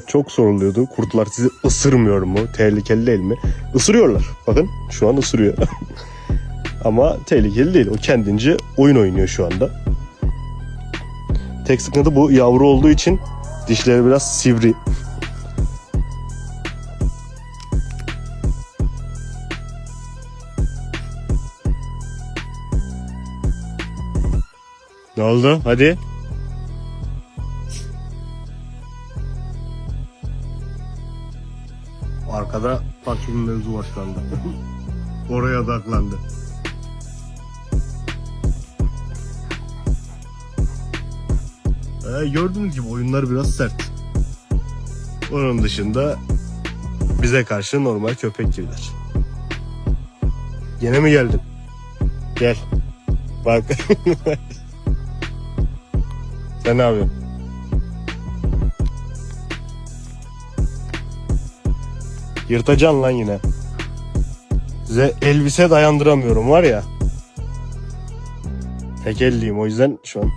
Çok soruluyordu. Kurtlar sizi ısırmıyor mu? Tehlikeli değil mi? Isırıyorlar. Bakın şu an ısırıyor. Ama tehlikeli değil. O kendince oyun oynuyor şu anda. Tek sıkıntı bu yavru olduğu için dişleri biraz sivri. Ne oldu? Hadi. Arkada bir mevzu anda. Oraya odaklandı. Ee, gördüğünüz gibi oyunlar biraz sert. Onun dışında bize karşı normal köpek gibiler. Gene mi geldin? Gel. Bak. Sen ne yapıyorsun? Yırtacaksın lan yine. Size elbise dayandıramıyorum var ya. Tek elliyim o yüzden şu an